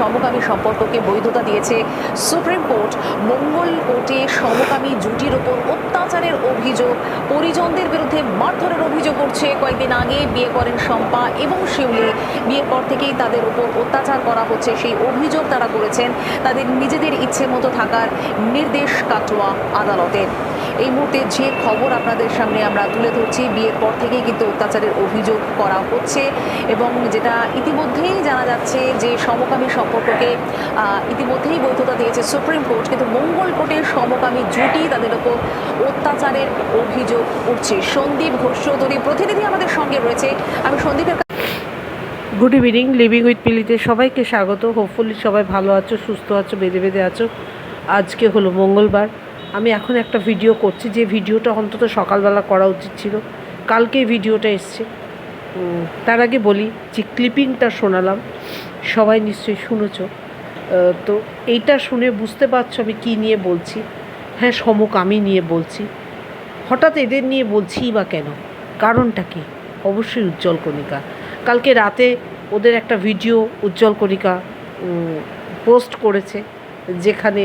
সমকামী সম্পর্ককে বৈধতা দিয়েছে সুপ্রিম কোর্ট। মঙ্গল কোর্টে সমকামী জুটির ওপর অত্যাচারের অভিযোগ। পরিজনদের বিরুদ্ধে মারধরের অভিযোগ করছে। কয়েকদিন আগে বিয়ে করেন শম্পা এবং শিউলি। বিয়ের পর থেকেই তাদের উপর অত্যাচার করা হচ্ছে। সেই অভিযোগ তারা করেছেন। তাদের নিজেদের ইচ্ছে মতো থাকার নির্দেশ কাটোয়া আদালতের এই মুহূর্তে যে খবর আপনাদের সামনে আমরা তুলে ধরছি, বিয়ের পর থেকেই কিন্তু অত্যাচারের অভিযোগ করা হচ্ছে এবং যেটা ইতিমধ্যেই জানা যাচ্ছে যে সমকামী সম্পর্ককে ইতিমধ্যেই বৈধতা দিয়েছে সুপ্রিম কোর্ট, কিন্তু মঙ্গল কোর্টের সমকামী জুটি তাদের ওপর অত্যাচারের অভিযোগ উঠছে। সন্দীপ ঘোষ চৌধুরী প্রতিনিধি আমাদের সঙ্গে রয়েছে। আমি সন্দীপের গুড ইভিনিং লিভিং উইথ পিলিতে সবাইকে স্বাগত। হোপফুলি সবাই ভালো আছো, সুস্থ আছো, বেঁধে বেঁধে আছো। আজকে হলো মঙ্গলবার। আমি এখন একটা ভিডিও করছি, যে ভিডিওটা অন্তত সকালবেলা করা উচিত ছিল। কালকে ভিডিওটা এসছে। তার আগে বলি, যে ক্লিপিংটা শোনালাম, সবাই নিশ্চয়ই শুনেছ। তো এইটা শুনে বুঝতে পারছ আমি কী নিয়ে বলছি। হ্যাঁ সমক আমি নিয়ে বলছি। হঠাৎ এদের নিয়ে বলছি বা কেন? কারণটা কি? অবশ্যই উজ্জ্বল কণিকা। কালকে রাতে ওদের একটা ভিডিও উজ্জ্বল কণিকা পোস্ট করেছে। যেখানে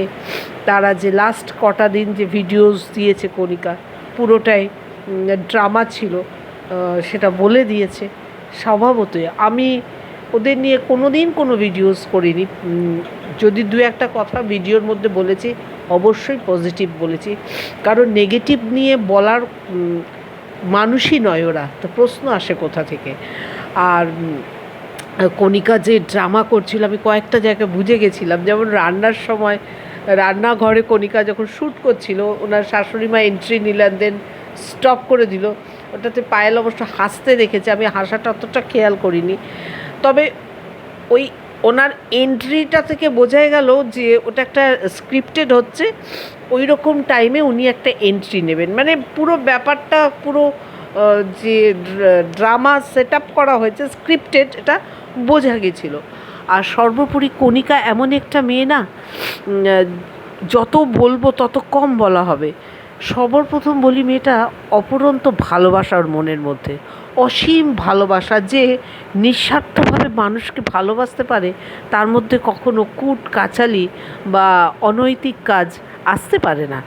তারা যে লাস্ট কটা দিন যে ভিডিওস দিয়েছে কণিকা, পুরোটাই ড্রামা ছিল সেটা বলে দিয়েছে। স্বভাবতই আমি ওদের নিয়ে কোনো দিন কোনো ভিডিওস করিনি। যদি দু একটা কথা ভিডিওর মধ্যে বলেছি, অবশ্যই পজিটিভ বলেছি। কারণ নেগেটিভ নিয়ে বলার মানুষই নয় ওরা। তো প্রশ্ন আসে কোথা থেকে? আর কণিকা যে ড্রামা করছিল, আমি কয়েকটা জায়গায় বুঝে গেছিলাম। যেমন রান্নার সময়, রান্নাঘরে কণিকা যখন শ্যুট করছিল, ওনার শাশুড়ি মা এন্ট্রি নিলেন দেন স্টপ করে দিল। ওটাতে পায়েল অবশ্য হাসতে দেখেছে, আমি হাসাটা অতটা খেয়াল করিনি। তবে ওই ওনার এন্ট্রিটা থেকে বোঝাই গেল যে ওটা একটা স্ক্রিপ্টেড হচ্ছে ওই রকম টাইমে উনি একটা এন্ট্রি নেবেন। মানে পুরো ব্যাপারটা, পুরো যে ড্রামা সেট আপ করা হয়েছে স্ক্রিপ্টেড এটা বোঝা গেছিল। আর সর্বোপরি কণিকা এমন একটা মেয়ে না যত বলব তত কম বলা হবে। সর্বপ্রথম বলি মেয়েটা অপরন্ত ভালোবাসা ওর মনের মধ্যে। অসীম ভালোবাসা যে নিঃস্বার্থভাবে মানুষকে ভালোবাসতে পারে, তার মধ্যে কখনো কুট, কাচালি বা অনৈতিক কাজ আসতে পারে না।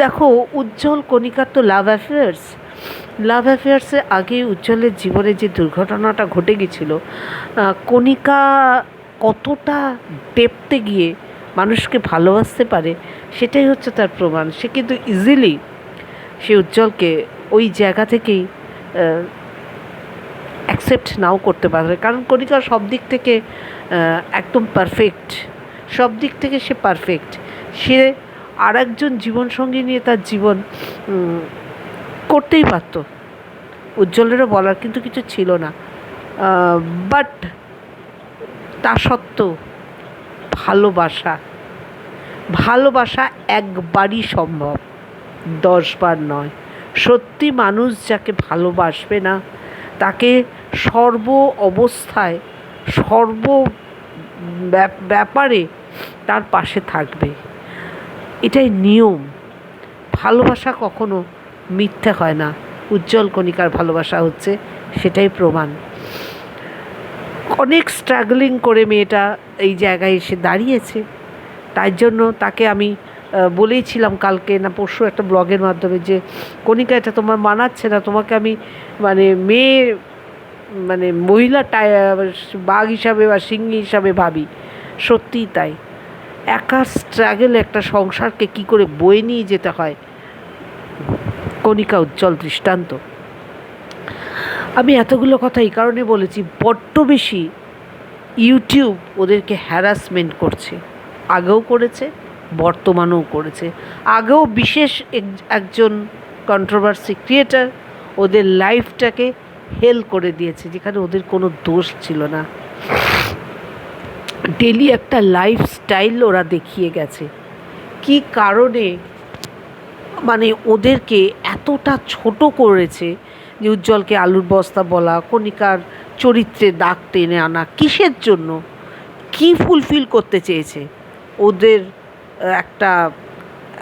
দেখো, উজ্জ্বল কণিকার তো লাভ অ্যাফেয়ার্স লাভ অ্যাফেয়ার্সে আগে উজ্জ্বলের জীবনে যে দুর্ঘটনাটা ঘটে গেছিল কণিকা কতটা ডেপতে গিয়ে মানুষকে ভালোবাসতে পারে, সেটাই হচ্ছে তার প্রমাণ। সে কিন্তু ইজিলি সে উজ্জ্বলকে ওই জায়গা থেকেই অ্যাকসেপ্ট নাও করতে পারে কারণ কণিকা সব দিক থেকে একদম পারফেক্ট সব দিক থেকে সে পারফেক্ট সে আর একজন জীবনসঙ্গী নিয়ে তার জীবন করতেই পারত। উজ্জ্বলেরও বলার কিন্তু কিছু ছিল না। বাট তা সত্ত্বেও ভালোবাসা ভালোবাসা একবারই সম্ভব, দশবার নয়। সত্যি মানুষ যাকে ভালোবাসবে না, তাকে সর্ব অবস্থায়, সর্ব ব্যাপ- ব্যাপারে তার পাশে থাকবে। এটাই নিয়ম। ভালোবাসা কখনো মিথ্যে হয় না। উজ্জ্বল কণিকার ভালোবাসা হচ্ছে সেটাই প্রমাণ। অনেক স্ট্রাগলিং করে মেয়েটা এই জায়গায় এসে দাঁড়িয়েছে। তাই জন্য তাকে আমি বলেইছিলাম কালকে না পরশু একটা ব্লগের মাধ্যমে যে, কণিকা, এটা তোমার মানাচ্ছে না। তোমাকে আমি মানে মেয়ে মানে মহিলা বাঘ হিসাবে বা সিংহী হিসাবে ভাবি। সত্যিই তাই। একা স্ট্রাগল একটা সংসারকে কি করে বয়ে নিয়ে যেতে হয়? কণিকা উজ্জ্বল দৃষ্টান্ত। আমি এতগুলো কথা এই কারণে বলেছি, বড্ড বেশি ইউটিউব ওদেরকে হ্যারাসমেন্ট করছে। আগেও করেছে, বর্তমানেও করেছে। আগেও বিশেষ এক- একজন কন্ট্রোভার্সি ক্রিয়েটার ওদের লাইফটাকে হেল করে দিয়েছে, যেখানে ওদের কোনো দোষ ছিল না। ডেলি একটা লাইফস্টাইল ওরা দেখিয়ে গেছে। কি কারণে মানে ওদেরকে এতটা ছোট করেছে যে উজ্জ্বলকে আলুর বস্তা বলা, কণিকার চরিত্রে দাগ টেনে আনা, কিসের জন্য? কি ফুলফিল করতে চেয়েছে? ওদের একটা,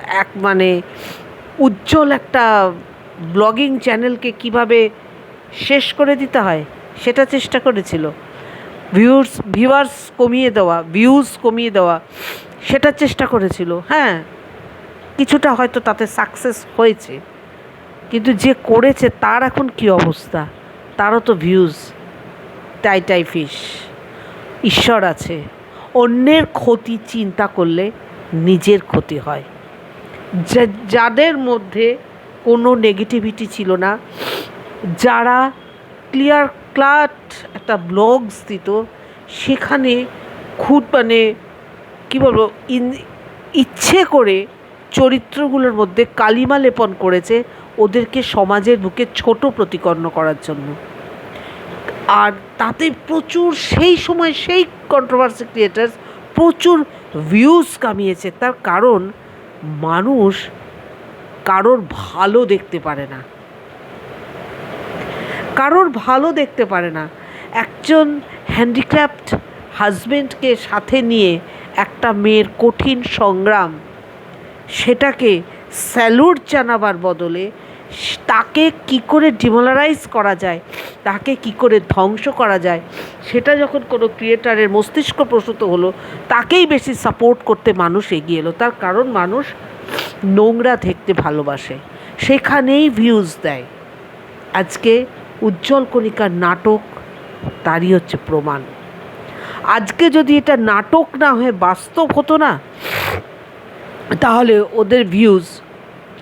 এক মানে উজ্জ্বল একটা ব্লগিং চ্যানেলকে কীভাবে শেষ করে দিতে হয়? সেটা চেষ্টা করেছিল। ভিউস ভিউয়ার্স কমিয়ে দেওয়া ভিউজ কমিয়ে দেওয়া, সেটা চেষ্টা করেছিল। হ্যাঁ কিছুটা হয়তো তাতে সাকসেস হয়েছে। কিন্তু যে করেছে, তার এখন কি অবস্থা? তারও তো ভিউজ টাই টাই ফিশ ঈশ্বর আছে। অন্যের ক্ষতি চিন্তা করলে নিজের ক্ষতি হয়। যাদের মধ্যে কোনো নেগেটিভিটি ছিল না, যারা ক্লিয়ার ক্লাট একটা ব্লগস দিত, সেখানে খুব মানে কী বলব, ইন, ইচ্ছে করে চরিত্রগুলোর মধ্যে কালিমা লেপন করেছে ওদেরকে সমাজের বুকে ছোট প্রতিকর্ণ করার জন্য। আর তাতে প্রচুর সেই সময় সেই কন্ট্রোভার্সি ক্রিয়েটার্স প্রচুর ভিউজ কামিয়েছে। তার কারণ মানুষ কারোর ভালো দেখতে পারে না। কারোর ভালো দেখতে পারে না। একজন হ্যান্ডিক্রাফট হাজবেন্ডকে সাথে নিয়ে একটা মেয়ের কঠিন সংগ্রাম সেটাকে স্যালুট জানাবার বদলে তাকে কি করে ডিমোলারাইজ করা যায়, তাকে কি করে ধ্বংস করা যায়, সেটা যখন কোনো ক্রিয়েটারের মস্তিষ্ক প্রসূত হলো, তাকেই বেশি সাপোর্ট করতে মানুষ এগিয়ে এলো। তার কারণ মানুষ নোংরা দেখতে ভালোবাসে, সেখানেই ভিউজ দেয়। আজকে উজ্জ্বল কণিকার নাটক তারই হচ্ছে প্রমাণ। আজকে যদি এটা নাটক না হয়ে বাস্তব হতো না তাহলে ওদের ভিউজ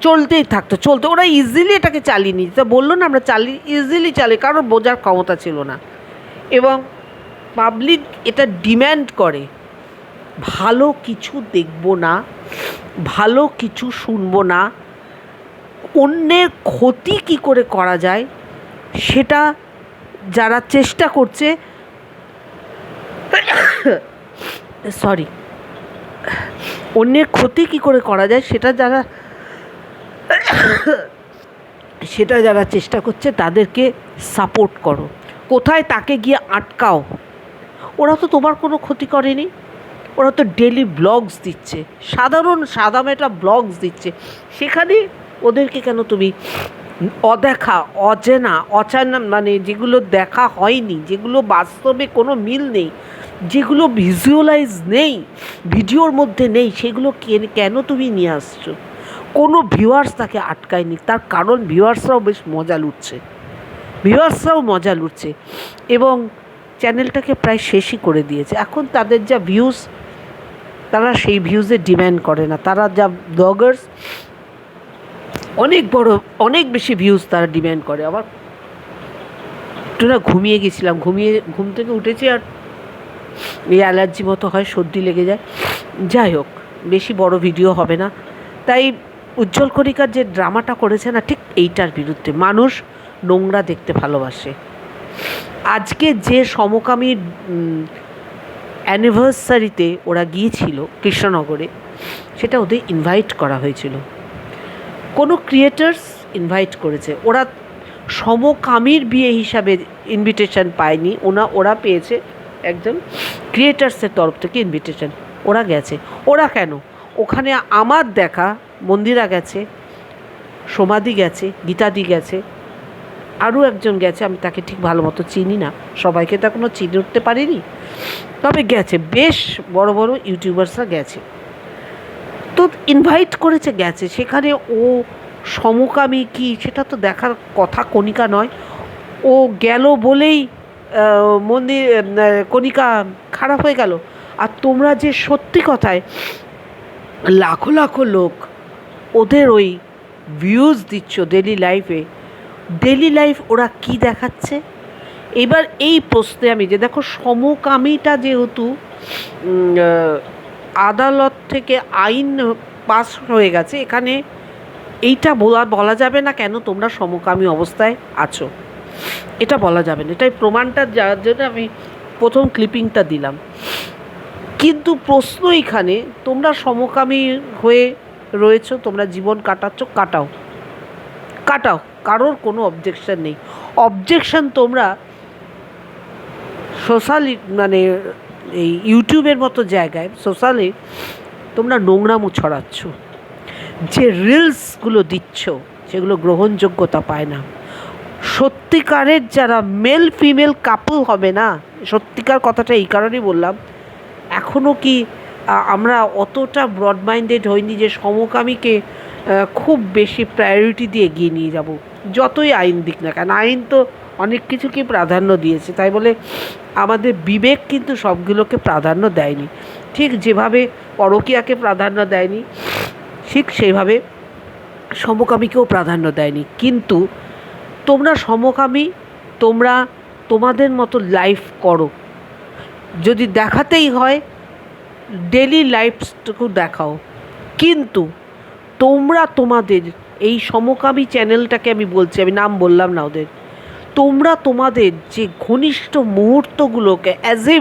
চলতেই থাকতো, চলতো। ওরা ইজিলি এটাকে চালিয়ে নিত বলল না, আমরা চালিয়ে ইজিলি চালিয়ে কারোর বোঝার ক্ষমতা ছিল না। এবং পাবলিক এটা ডিম্যান্ড করে, ভালো কিছু দেখব না, ভালো কিছু শুনব না, অন্যের ক্ষতি কি করে করা যায়, সেটা যারা চেষ্টা করছে সরি অন্যের ক্ষতি কি করে করা যায় সেটা যারা সেটা যারা চেষ্টা করছে তাদেরকে সাপোর্ট করো। কোথায় তাকে গিয়ে আটকাও। ওরা তো তোমার কোনো ক্ষতি করেনি। ওরা তো ডেলি ব্লগস দিচ্ছে। সাধারণ সাদামেটা ব্লগস দিচ্ছে। সেখানে ওদেরকে কেন তুমি অদেখা অচেনা অচানা মানে যেগুলো দেখা হয়নি, যেগুলো বাস্তবে কোনো মিল নেই, যেগুলো ভিজুয়ালাইজ নেই, ভিডিওর মধ্যে নেই, সেগুলো কেন তুমি নিয়ে আসছো? কোনো ভিউয়ার্স তাকে আটকায়নি, তার কারণ ভিউয়ার্সরাও বেশ মজা লুটছে। ভিউয়ার্সরাও মজা লুটছে এবং চ্যানেলটাকে প্রায় শেষই করে দিয়েছে। এখন তাদের যা ভিউজ তারা সেই ভিউজের ডিম্যান্ড করে না। তারা যা ব্লগার্স অনেক বড়, অনেক বেশি ভিউজ তারা ডিম্যান্ড করে। আবার একটু না ঘুমিয়ে গেছিলাম। ঘুমিয়ে, ঘুম থেকে উঠেছি আর এই অ্যালার্জি মতো হয়, সর্দি লেগে যায়। যাই হোক, বেশি বড় ভিডিও হবে না। তাই উজ্জ্বল কণিকার যে ড্রামাটা করেছে না, ঠিক এইটার বিরুদ্ধে মানুষ নোংরা দেখতে ভালোবাসে। আজকে যে সমকামী অ্যানিভার্সারিতে ওরা গিয়েছিল কৃষ্ণনগরে, সেটা ওদের ইনভাইট করা হয়েছিল। কোনো ক্রিয়েটার্স ইনভাইট করেছে। ওরা সমকামীর বিয়ে হিসাবে ইনভিটেশন পায়নি। ওনা, ওরা পেয়েছে একজন ক্রিয়েটার্সের তরফ থেকে ইনভিটেশন ওরা গেছে। ওরা কেন? ওখানে আমার দেখা, মন্দিরা গেছে, সমাধি গেছে, গীতাদি গেছে, আরও একজন গেছে, আমি তাকে ঠিক ভালো মতো চিনি না। সবাইকে তো এখনও চিনে উঠতে পারিনি। তবে গেছে, বেশ বড় বড় ইউটিউবার্সরা গেছে। তো ইনভাইট করেছে গেছে, সেখানে ও সমকামী কি, সেটা তো দেখার কথা কণিকা নয়। ও গেল বলেই মন্দির কণিকা খারাপ হয়ে গেল। আর তোমরা যে সত্যি কথায় লাখো লাখো লোক ওদের ওই ভিউজ দিচ্ছ ডেলি লাইফে ডেলি লাইফ ওরা কি দেখাচ্ছে? এবার এই প্রশ্নে আমি যে দেখো, সমকামীটা যেহেতু আদালত থেকে আইন পাস হয়ে গেছে। এখানে এইটা বলা বলা যাবে না কেন তোমরা সমকামী অবস্থায় আছো। এটা বলা যাবে না। এটাই প্রমাণটা, যার জন্য আমি প্রথম ক্লিপিংটা দিলাম। কিন্তু প্রশ্ন এখানে, তোমরা সমকামী হয়ে রয়েছো, তোমরা জীবন কাটাচ্ছ, কাটাও। কাটাও, কারোর কোনো অবজেকশন নেই। অবজেকশন তোমরা সোশ্যাল মানে এই ইউটিউবের মতো জায়গায়, সোশ্যালে তোমরা নোংরামো ছড়াচ্ছ। যে রিলসগুলো দিচ্ছ, সেগুলো গ্রহণযোগ্যতা পায় না। সত্যিকারের যারা মেল ফিমেল কাপল হবে না, সত্যিকার কথাটা এই কারণেই বললাম এখনও কি আমরা অতটা ব্রড মাইন্ডেড হইনি যে সমকামীকে খুব বেশি প্রায়োরিটি দিয়ে এগিয়ে নিয়ে যাব। যতই আইন দিক না কেন, আইন তো অনেক কিছুকে প্রাধান্য দিয়েছে। তাই বলে আমাদের বিবেক কিন্তু সবগুলোকে প্রাধান্য দেয়নি। ঠিক যেভাবে পরকীয়াকে প্রাধান্য দেয়নি, ঠিক সেইভাবে সমকামীকেও প্রাধান্য দেয়নি। কিন্তু তোমরা সমকামী, তোমরা তোমাদের মতো লাইফ করো। যদি দেখাতেই হয় ডেলি লাইফটুকু দেখাও। কিন্তু তোমরা তোমাদের এই সমকামী চ্যানেলটাকে আমি বলছি, আমি নাম বললাম না ওদের। তোমরা তোমাদের যে ঘনিষ্ঠ মুহূর্তগুলোকে as a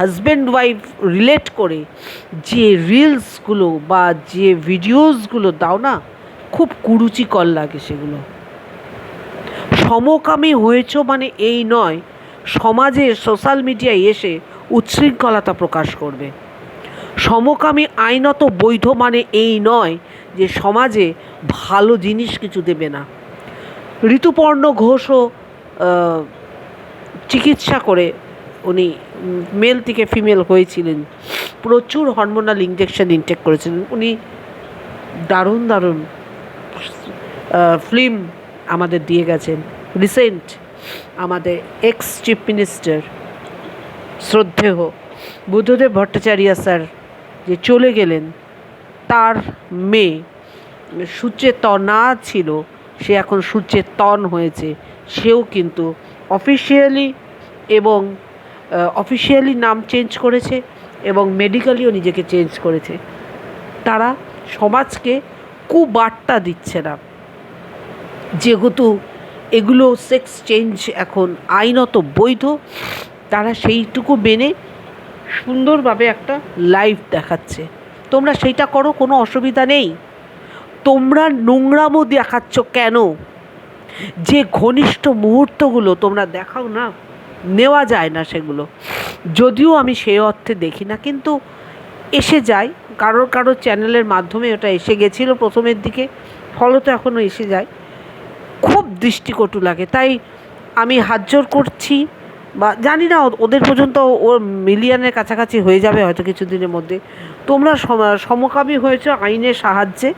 husband wife relate করে, যে রিলসগুলো বা যে ভিডিওসগুলো দাও না, খুব কুরুচিকর লাগে সেগুলো। সমকামী হয়েছ মানে এই নয়, সমাজে সোশ্যাল মিডিয়ায় এসে উচ্ছৃঙ্খলতা প্রকাশ করবে। সমকামী আইনত বৈধ মানে এই নয় যে সমাজে ভালো জিনিস কিছু দেবে না। ঋতুপর্ণ ঘোষও চিকিৎসা করে উনি মেল থেকে ফিমেল হয়েছিলেন। প্রচুর হরমোনাল ইঞ্জেকশন ইনটেক করেছিলেন। উনি দারুণ দারুণ ফিল্ম আমাদের দিয়ে গেছেন। রিসেন্ট আমাদের এক্স চিফ মিনিস্টার শ্রদ্ধেয় বুদ্ধদেব ভট্টাচার্য স্যার যে চলে গেলেন, তার মেয়ে সুচেতনা ছিল, সে এখন সুচেতন হয়েছে। সেও কিন্তু অফিসিয়ালি এবং অফিসিয়ালি নাম চেঞ্জ করেছে এবং মেডিকেলিও নিজেকে চেঞ্জ করেছে। তারা সমাজকে কুবার্তা দিচ্ছে না। যেহেতু এগুলো সেক্স চেঞ্জ এখন আইনত বৈধ, তারা সেইটুকু মেনে সুন্দরভাবে একটা লাইফ দেখাচ্ছে। তোমরা সেইটা করো, কোনো অসুবিধা নেই। তোমরা নোংরামো দেখাচ্ছ কেন? যে ঘনিষ্ঠ মুহূর্তগুলো তোমরা দেখাও না, নেওয়া যায় না সেগুলো। যদিও আমি সেই অর্থে দেখি না, কিন্তু এসে যায়। কারোর কারোর চ্যানেলের মাধ্যমে ওটা এসে গেছিল প্রথমের দিকে ফলত এখনও এসে যায়। খুব দৃষ্টিকটু লাগে, তাই আমি হাত করছি, বা জানি না ওদের পর্যন্ত ওর মিলিয়নের কাছাকাছি হয়ে যাবে হয়তো কিছুদিনের মধ্যে। তোমরা সম- সমকামী হয়েছ আইনের সাহায্যে।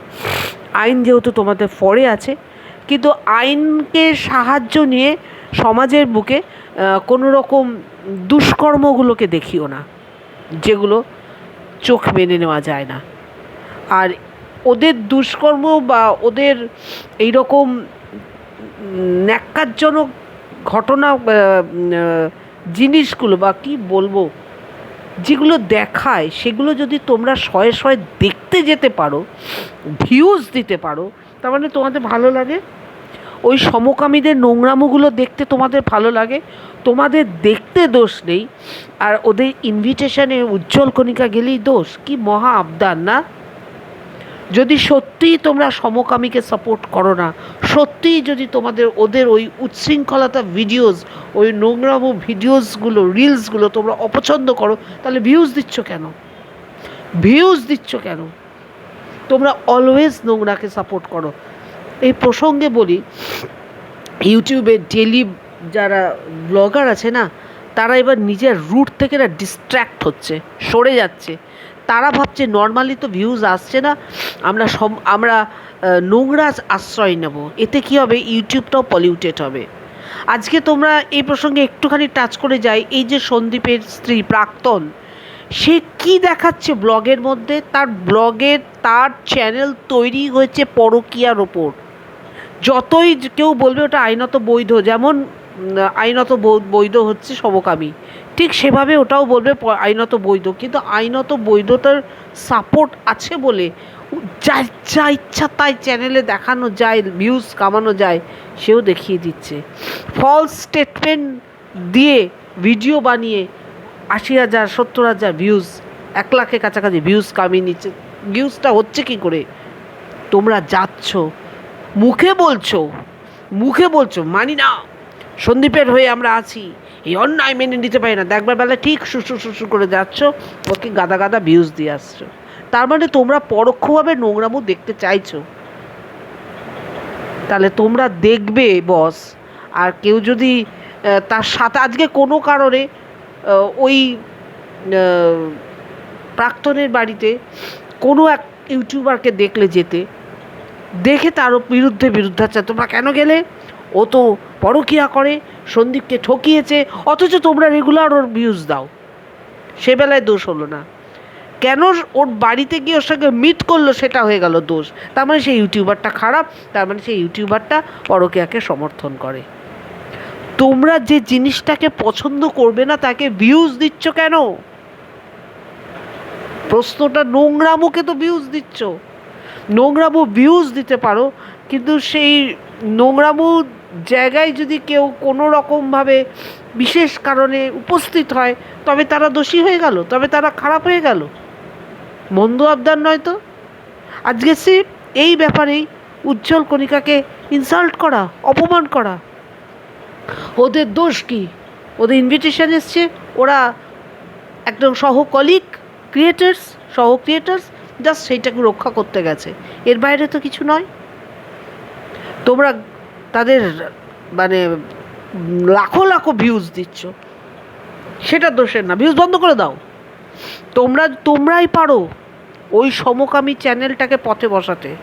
আইন যেহেতু তোমাদের ফরে আছে কিন্তু আইনকে সাহায্য নিয়ে সমাজের বুকে কোনো রকম দুষ্কর্মগুলোকে দেখিও না, যেগুলো চোখ মেনে নেওয়া যায় না। আর ওদের দুষ্কর্ম বা ওদের এই রকম ন্যাক্কারজনক ঘটনা জিনিসগুলো বা কি বলব, যেগুলো দেখায়, সেগুলো যদি তোমরা শয়ে শয়ে দেখতে যেতে পারো ভিউজ দিতে পারো তার মানে তোমাদের ভালো লাগে? ওই সমকামীদের নোংরামোগুলো দেখতে তোমাদের ভালো লাগে? তোমাদের দেখতে দোষ নেই, আর ওদের ইনভিটেশনে উজ্জ্বল কণিকা গেলেই দোষ? কি মহা আবদার, না? যদি সত্যিই তোমরা সমকামীকে সাপোর্ট করো না, সত্যিই যদি তোমাদের, ওদের ওই উচ্ছৃঙ্খলতা ভিডিওস ওই নোংরামো ভিডিওসগুলো রিলসগুলো তোমরা অপছন্দ করো, তাহলে ভিউজ দিচ্ছ কেন? ভিউজ দিচ্ছ কেন? তোমরা অলওয়েজ নোংরাকে সাপোর্ট করো। এই প্রসঙ্গে বলি, ইউটিউবে ডেলি যারা ব্লগার আছে না, তারা এবার নিজের রুট থেকে না ডিস্ট্র্যাক্ট হচ্ছে, সরে যাচ্ছে। তারা ভাবছে নর্মালি তো ভিউজ আসছে না, আমরা সব আমরা নোংরা আশ্রয় নেব। এতে কী হবে? ইউটিউবটাও পলিউটেড হবে। আজকে তোমরা এই প্রসঙ্গে একটুখানি টাচ করে যাই। এই যে সন্দীপের স্ত্রী প্রাক্তন সে কি দেখাচ্ছে ব্লগের মধ্যে? তার ব্লগের, তার চ্যানেল তৈরি হয়েছে পরকীয়ার ওপর। যতই কেউ বলবে ওটা আইনত বৈধ, যেমন আইনত বৈধ হচ্ছে সমকামী। ঠিক সেভাবে ওটাও বলবে আইনত বৈধ। কিন্তু আইনত বৈধতার সাপোর্ট আছে বলে যা যা ইচ্ছা তাই চ্যানেলে দেখানো যায় ভিউজ কামানো যায়, সেও দেখিয়ে দিচ্ছে। ফলস স্টেটমেন্ট দিয়ে ভিডিও বানিয়ে আশি হাজার, সত্তর হাজার ভিউজ এক লাখের কাছাকাছি ভিউজ কামিয়ে নিচ্ছে। ভিউজটা হচ্ছে কি করে? তোমরা যাচ্ছ, মুখে বলছো মুখে বলছো, মানি না, সন্দীপের হয়ে আমরা আছি। এই অন্যায় মেনে নিতে পারি না। দেখবার বেলা ঠিক শুশু শুশু করে যাচ্ছ, ওকে গাদা গাদা ভিউজ দিয়ে আসছো। তার মানে তোমরা পরোক্ষভাবে নোংরামও দেখতে চাইছো। তাহলে তোমরা দেখবে বস আর কেউ যদি তার সাথে আজকে কোনো কারণে ওই প্রাক্তনের বাড়িতে কোনো এক ইউটিউবারকে দেখলে যেতে, দেখে তার বিরুদ্ধে বিরুদ্ধাচার। তোমরা কেন গেলে? ও তো পরকিয়া করে, সন্দীপকে ঠকিয়েছে, অথচ তোমরা রেগুলার ওর ভিউজ দাও। সে বেলায় দোষ হলো না। কেন ওর বাড়িতে গিয়ে ওর সঙ্গে মিট করল সেটা হয়ে গেল দোষ। তার মানে সেই ইউটিউবারটা খারাপ, তার মানে সেই ইউটিউবারটা পরকিয়াকে সমর্থন করে। তোমরা যে জিনিসটাকে পছন্দ করবে না, তাকে ভিউজ দিচ্ছ কেন? প্রশ্নটা নোংরামুকে তো ভিউজ দিচ্ছ। নোংরামু ভিউজ দিতে পারো, কিন্তু সেই নোংরামু জায়গায় যদি কেউ কোনো রকমভাবে বিশেষ কারণে উপস্থিত হয়, তবে তারা দোষী হয়ে গেল, তবে তারা খারাপ হয়ে গেল। মন্দ আবদার নয় তো? আজকে সে এই ব্যাপারেই উজ্জ্বল কণিকাকে ইনসাল্ট করা, অপমান করা। ওদের দোষ কি? ওদের ইনভিটেশান এসছে, ওরা একদম সহ কলিগ ক্রিয়েটার্স সহ ক্রিয়েটার্স জাস্ট সেইটাকে রক্ষা করতে গেছে। এর বাইরে তো কিছু নয়। তোমরা তাদের মানে লাখো লাখো ভিউজ দিচ্ছ। সেটা দোষের না। ভিউজ বন্ধ করে দাও। তোমরা, তোমরাই পারো ওই সমকামী চ্যানেলটাকে পথে বসাতে।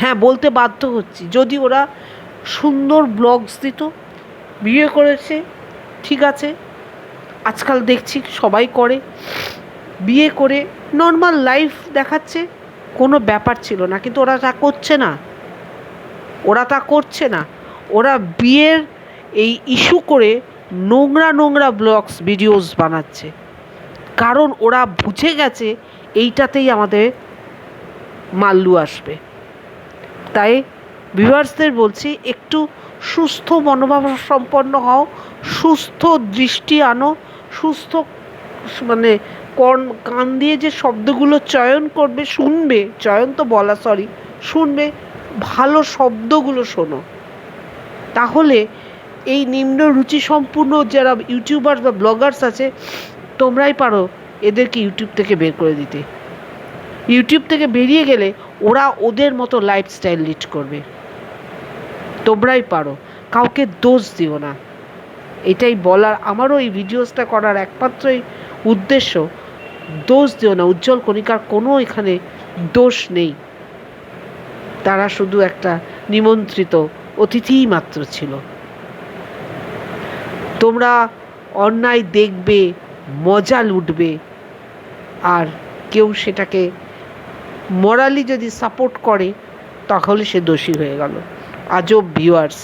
হ্যাঁ বলতে বাধ্য হচ্ছি। যদি ওরা সুন্দর ব্লগস দিত বিয়ে করেছে, ঠিক আছে, আজকাল দেখছি সবাই করে, বিয়ে করে নর্মাল লাইফ দেখাচ্ছে, কোনো ব্যাপার ছিল না, কিন্তু ওরা তা করছে না, ওরা তা করছে না, ওরা বিয়ের এই ইস্যু করে নোংরা নোংরা ব্লগস ভিডিওস বানাচ্ছে, কারণ ওরা বুঝে গেছে এইটাতেই আমাদের মাল্লু আসবে, তাই ভিউয়ার্সদের বলছি একটু সুস্থ মনোভাব সম্পন্ন হও, সুস্থ দৃষ্টি আনো, সুস্থ মানে কর্ণ, কান দিয়ে যে শব্দগুলো চয়ন করবে, শুনবে, চয়ন তো বলা সরি শুনবে, ভালো শব্দগুলো শোনো। তাহলে এই নিম্ন রুচি সম্পূর্ণ যারা ইউটিউবার বা ব্লগার্স আছে, তোমরাই পারো এদেরকে ইউটিউব থেকে বের করে দিতে। ইউটিউব থেকে বেরিয়ে গেলে ওরা ওদের মতো লাইফস্টাইল লিড করবে। তোমরাই পারো। কাউকে দোষ দিও না। এটাই বলার আমারও এই ভিডিওসটা করার একমাত্রই উদ্দেশ্য। দোষ দিও না। উজ্জ্বল কণিকার কোনো এখানে দোষ নেই। তারা শুধু একটা নিমন্ত্রিত অতিথিই মাত্র ছিল। তোমরা অন্যায় দেখবে, মজা লুটবে। আর কেউ সেটাকে মরালি যদি সাপোর্ট করে, তাহলে সে দোষী হয়ে গেল। আজব ভিউয়ার্স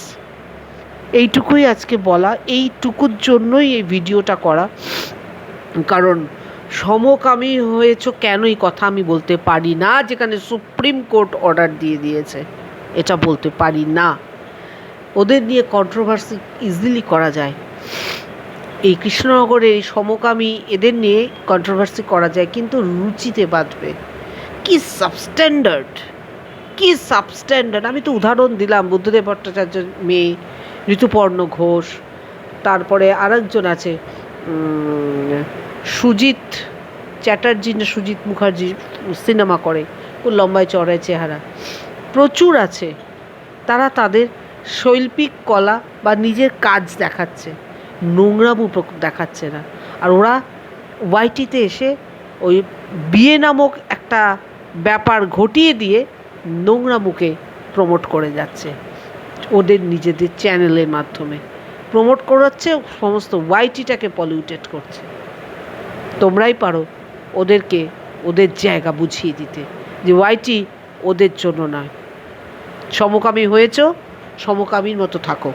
এইটুকুই আজকে বলা, এইটুকুর জন্যই এই ভিডিওটা করা। কারণ সমকামী হয়েছ কেন এই কথা আমি বলতে পারি না, যেখানে সুপ্রিম কোর্ট অর্ডার দিয়ে দিয়েছে। এটা বলতে পারি না। ওদের নিয়ে কন্ট্রোভার্সি ইজিলি করা যায়। এই কৃষ্ণনগরের এই সমকামী এদের নিয়ে কন্ট্রোভার্সি করা যায়, কিন্তু রুচিতে বাঁধবে। কি সাবস্ট্যান্ডার্ড কি সাবস্ট্যান্ডার্ড আমি তো উদাহরণ দিলাম, বুদ্ধদেব ভট্টাচার্য মেয়ে, ঋতুপর্ণ ঘোষ, তারপরে আরেকজন আছে সুজিত চ্যাটার্জি না সুজিত মুখার্জি, সিনেমা করে খুব লম্বায় চড়ায় চেহারা। প্রচুর আছে, তারা তাদের শৈল্পিক কলা বা নিজের কাজ দেখাচ্ছে, নোংরামু দেখাচ্ছে না। আর ওরা ওয়াইটিতে এসে ওই বিয়ে নামক একটা ব্যাপার ঘটিয়ে দিয়ে নোংরামুকে প্রমোট করে যাচ্ছে ওদের নিজেদের চ্যানেলের মাধ্যমে। প্রমোট করাচ্ছে সমস্ত ওয়াইটিটাকে পলিউটেড করছে। তোমরাই পারো ওদেরকে, ওদের জায়গা বুঝিয়ে দিতে যে ওয়াইটি ওদের জন্য নয়। সমকামী হয়েছ, সমকামীর মতো থাকো।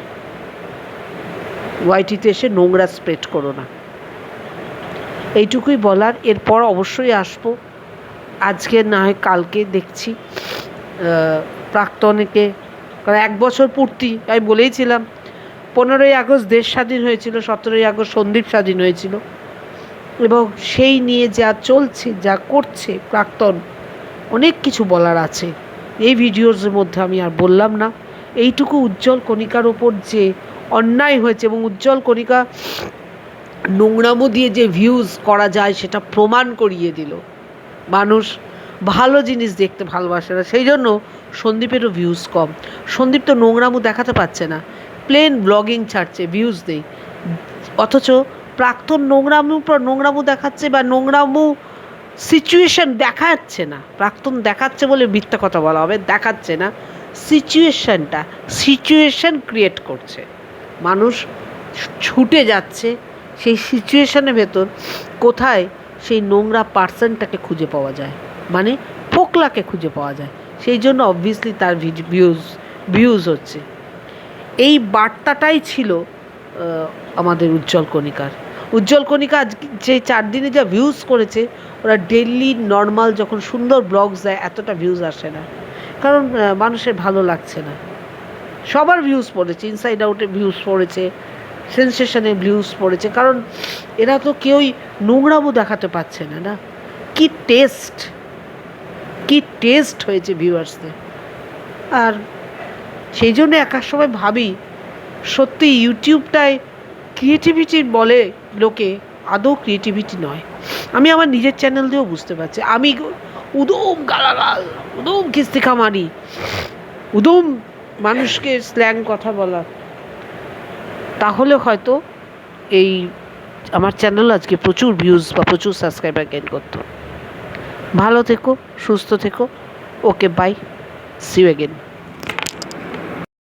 ওয়াইটিতে এসে নোংরা স্প্রেড করো না। এইটুকুই বলার, এরপর অবশ্যই আসব। আজকে না হয় কালকে দেখছি। প্রাক্তনেকে। কারণ এক বছর পূর্তি, আমি বলেইছিলাম, পনেরোই আগস্ট দেশ স্বাধীন হয়েছিল, সতেরোই আগস্ট সন্দীপ স্বাধীন হয়েছিল। এবং সেই নিয়ে যা চলছে, যা করছে প্রাক্তন, অনেক কিছু বলার আছে। এই ভিডিওর মধ্যে আমি আর বললাম না। এইটুকু উজ্জ্বল কণিকার ওপর যে অন্যায় হয়েছে এবং উজ্জ্বল কণিকা নোংরামো দিয়ে যে ভিউজ করা যায়, সেটা প্রমাণ করিয়ে দিল। মানুষ ভালো জিনিস দেখতে ভালোবাসে না। সেই জন্য সন্দীপেরও ভিউজ কম। সন্দীপ তো নোংরামু দেখাতে পারছে না। প্লেন ব্লগিং ছাড়ছে ভিউজ দেই অথচ প্রাক্তন নোংরামু নোংরামু দেখাচ্ছে বা নোংরামু সিচুয়েশন দেখাচ্ছে না। প্রাক্তন দেখাচ্ছে বলে মিথ্যা কথা বলা হবে, দেখাচ্ছে না। সিচুয়েশনটা সিচুয়েশন ক্রিয়েট করছে। মানুষ ছুটে যাচ্ছে সেই সিচুয়েশনের ভেতর। কোথায় সেই নোংরা পার্সনটাকে খুঁজে পাওয়া যায়? মানে ফোকলাকে খুঁজে পাওয়া যায়। সেই জন্য অবভিয়াসলি তার ভিউজ ভিউজ হচ্ছে। এই বার্তাটাই ছিল আমাদের উজ্জ্বল কণিকার। উজ্জ্বল কণিকা যে চার দিনে যা ভিউজ করেছে, ওরা ডেইলি নর্মাল যখন সুন্দর ব্লগস দেয়, এতটা ভিউজ আসে না। কারণ মানুষের ভালো লাগছে না। সবার ভিউজ পড়েছে ইনসাইড আউটে ভিউজ পড়েছে সেন্সেশনে ভিউজ পড়েছে। কারণ, এরা তো কেউই নোংরামো দেখাতে পারছে না না? কি টেস্ট কি টেস্ট হয়েছে ভিউয়ার্সদের আর সেই জন্য এক এক সময় ভাবি, সত্যি ইউটিউবটায় ক্রিয়েটিভিটি বলে লোকে আদৌ ক্রিয়েটিভিটি নয়। আমি আমার নিজের চ্যানেল দিয়েও বুঝতে পারছি। আমি উদম গালাগাল, উদম কিস্তিকা মারি উদম মানুষকে স্ল্যাং কথা বলা। তাহলে হয়তো এই আমার চ্যানেল আজকে প্রচুর ভিউজ বা প্রচুর সাবস্ক্রাইবার গেন করতো। ভালো থেকো সুস্থ থেকো। Okay bye see you again